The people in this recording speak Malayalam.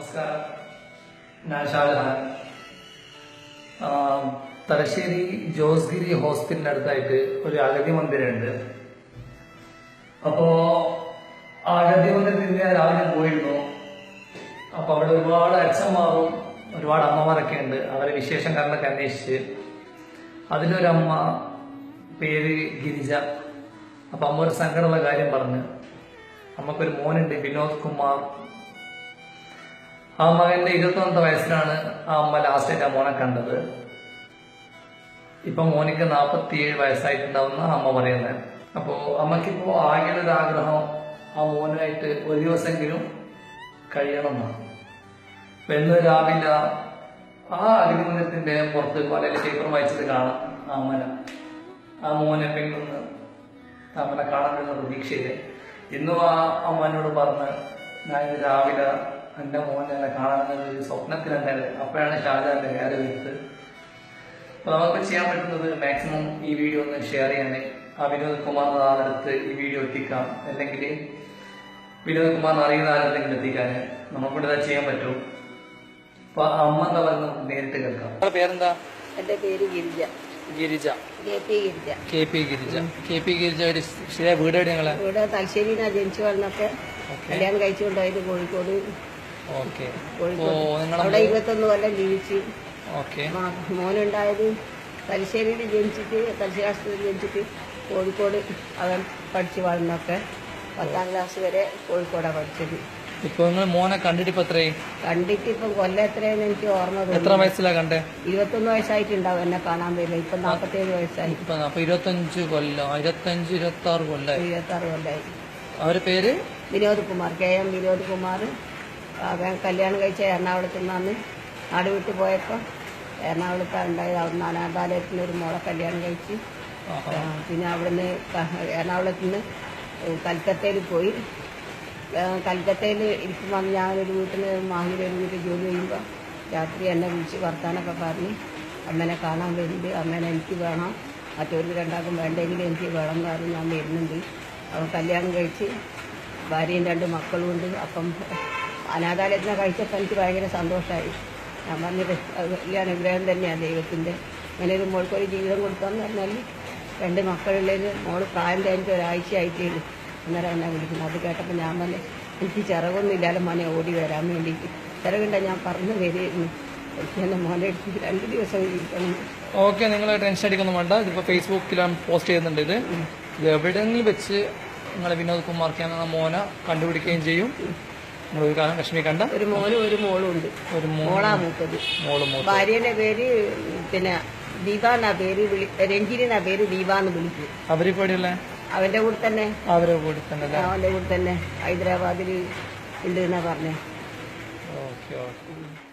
നമസ്കാരം. ഞാൻ ഷാജഹാൻ. തലശ്ശേരി ജോസ്ഗിരി ഹോസ്പിറ്റലിന്റെ അടുത്തായിട്ട് ഒരു അഗതി മന്ദിരമുണ്ട്. അപ്പോ ആ അഗതി മന്ദിരത്തിൽ ഞാൻ രാവിലെ പോയിരുന്നു. അപ്പൊ അവിടെ ഒരുപാട് അച്ഛന്മാരും ഒരുപാട് അമ്മമാരൊക്കെ ഉണ്ട്. അവരെ വിശേഷം കാരണമൊക്കെ അന്വേഷിച്ച്. അതിലൊരമ്മ പേര് ഗിരിജ. അപ്പൊ അമ്മ ഒരു സങ്കടമുള്ള കാര്യം പറഞ്ഞ്. അമ്മക്കൊരു മോനുണ്ട് വിനോദ് കുമാർ. ആ മകന്റെ ഇരുപത്തൊന്നത്തെ വയസ്സിലാണ് ആ അമ്മ ലാസ്റ്റ് ആയിട്ട് ആ മോനെ കണ്ടത്. ഇപ്പൊ മോനിക്ക് നാപ്പത്തിയേഴ് വയസ്സായിട്ടുണ്ടാവുന്ന അമ്മ പറയുന്നത്. അപ്പോ അമ്മക്കിപ്പോ ആകെ ഒരു ആഗ്രഹം ആ മോനുമായിട്ട് ഒരു ദിവസമെങ്കിലും കഴിയണം എന്നാണ് പെണ്ണ് രാവിലെ ആ അഗ്നിമന്ദിരത്തിന്റെ പുറത്ത് പല പേപ്പർ വായിച്ചത് കാണാം ആ അമ്മന. ആ മോനെ പെണ്ണെന്ന് അമ്മനെ കാണാൻ വരുന്ന പ്രതീക്ഷയിൽ. ഇന്നും ആ അമ്മനോട് പറഞ്ഞ് ഞാൻ രാവിലെ എന്റെ മോനെ എന്നെ കാണാൻ സ്വപ്നത്തിലുണ്ടായത് അപ്പോഴാണ് ഷാജാന്റെ കയറി വരുന്നത് അപ്പോൾ നമുക്ക് ചെയ്യാൻ പറ്റുന്നത് മാക്സിമം ഈ വീഡിയോ ഒന്ന് ഷെയർ ചെയ്യാൻ ആ വിനോദ് കുമാർ ആളെടുത്ത് ഈ വീഡിയോ എത്തിക്കാം. അല്ലെങ്കിൽ വിനോദ് കുമാർ അറിയുന്ന ആരെന്തെങ്കിലും എത്തിക്കാൻ നമുക്കിവിടെ ഇതാ ചെയ്യാൻ പറ്റും. അപ്പൊ അമ്മ എന്താ പറയുന്നത് നമുക്ക് നേരിട്ട് കേൾക്കാം. പേരെന്താ? എന്റെ പേര് Girija. Girija. K P Girija. K P Girija. K P Girija ഒരു വീട് എവിടെ നിങ്ങളെ? ഇവിടെ തലശ്ശേരിയിലാണ് ജനിച്ചു വളർന്നൊക്കെ കല്യാണം കഴിച്ചുകൊണ്ടായിരുന്നു കോഴിക്കോട്. ഓക്കെ. അവിടെ ഇരുപത്തൊന്ന് കൊല്ലം ജീവിച്ചു. ഓക്കെ. മോനുണ്ടായത് തലശ്ശേരിയിൽ ജനിച്ചിട്ട് തലശ്ശേരി ആശുപത്രിയിൽ ജനിച്ചിട്ട് കോഴിക്കോട് അവൻ പഠിച്ചു വളർന്നൊക്കെ പത്താം ക്ലാസ് വരെ കോഴിക്കോടാണ് പഠിച്ചത്. ഇപ്പൊ നിങ്ങൾ മോനെ കണ്ടിട്ട് ഇപ്പൊ എത്രയായി? കണ്ടിട്ട് ഇപ്പൊ കൊല്ലം എത്രയെന്ന് എനിക്ക് ഓർമ്മ എത്ര വയസ്സിലാ കണ്ടേ? ഇരുപത്തൊന്ന് വയസ്സായിട്ടുണ്ടാവും എന്നെ കാണാൻ വരില്ല ഇപ്പൊ നാപ്പത്തേഴ് വയസ്സായി. ഇപ്പൊ അപ്പൊ ഇരുപത്തഞ്ച് കൊല്ലം ഇരുപത്തഞ്ച് ഇരുപത്തി ആറ് കൊല്ലം ഇരുപത്തി ആറ് കൊല്ലായി. അവരുടെ പേര്? Vinod Kumar K M Vinod Kumar. അവൻ കല്യാണം കഴിച്ച എറണാകുളത്ത് നിന്നാണ് നാട് വിട്ടു പോയപ്പോൾ എറണാകുളത്താണ് ഉണ്ടായത് അവിടെ ഒരു മോളെ കല്യാണം കഴിച്ച്. പിന്നെ അവിടുന്ന് എറണാകുളത്ത് നിന്ന് കൽക്കത്തയിൽ പോയി. കൽക്കത്തയിൽ ഇരിക്കുമ്പോൾ ഞാനൊരു വീട്ടിൽ മാഹിയുടെ ഒരു വീട്ടിൽ ജോലി ചെയ്യുമ്പോൾ രാത്രി എന്നെ വിളിച്ച് വർത്താനൊക്കെ പറഞ്ഞ് അമ്മേനെ കാണാൻ വരുന്നുണ്ട്. അമ്മേനെ എനിക്ക് വേണം മറ്റൊരു രണ്ടാൾക്കും വേണ്ടെങ്കിലും എനിക്ക് വേണം എന്ന് പറഞ്ഞ് ഞാൻ വരുന്നുണ്ട്. അവൻ കല്യാണം കഴിച്ച് ഭാര്യയും രണ്ട് മക്കളും ഉണ്ട് അപ്പം അനാഥാലയത്തിനെ കഴിച്ചപ്പോൾ എനിക്ക് ഭയങ്കര സന്തോഷമായി ഞാൻ പറഞ്ഞത് വലിയ അനുഗ്രഹം തന്നെയാണ് ദൈവത്തിന്റെ അങ്ങനെ ഒരു മോൾക്കൊരു ജീവിതം കൊടുക്കാന്ന് പറഞ്ഞാൽ രണ്ട് മക്കളുള്ളതിന് മോൾ പ്രായം കഴിഞ്ഞിട്ട് ഒരാഴ്ച ആയിട്ടേ ഉള്ളൂ അന്നേരം എന്നെ വിളിക്കുന്നത് അത് കേട്ടപ്പോൾ ഞാൻ പറഞ്ഞു എനിക്ക് ചിറകൊന്നും ഇല്ലാതെ മോനെ ഓടി വരാൻ വേണ്ടിയിട്ട്. ചിറകുണ്ട ഞാൻ പറഞ്ഞു എനിക്ക് എന്റെ മോനെ രണ്ട് ദിവസം ഇരിക്കണം. ഓക്കെ നിങ്ങൾ ടെൻഷൻ അടിക്കൊന്നും വേണ്ട. ഇതിപ്പോൾ ഫേസ്ബുക്കിലാണ് പോസ്റ്റ് ചെയ്യുന്നുണ്ട് ഇത്. എവിടെയെങ്കിലും വെച്ച് നിങ്ങളെ വിനോദ് കുമാർക്ക് എന്ന മോനെ കണ്ടുപിടിക്കുകയും ചെയ്യും. കാര്യം വിഷമിക്കണ്ട ഒരു മോനും ഒരു മോളും ഉണ്ട്. ഒരു മോളാ. മൂത്തത്. ഭാര്യയുടെ പേര് പിന്നെ ദീപ എന്നാ പേര് വിളി രഞ്ജിനി എന്നാ പേര് ദീപ എന്ന് വിളിക്കും. അവരിപ്പോ അവന്റെ കൂടെ തന്നെ. അവരെ കൂടെ തന്നെ അവന്റെ കൂടെ തന്നെ. ഹൈദരാബാദിൽ ഉണ്ട് എന്നാ പറഞ്ഞേ. Okay okay.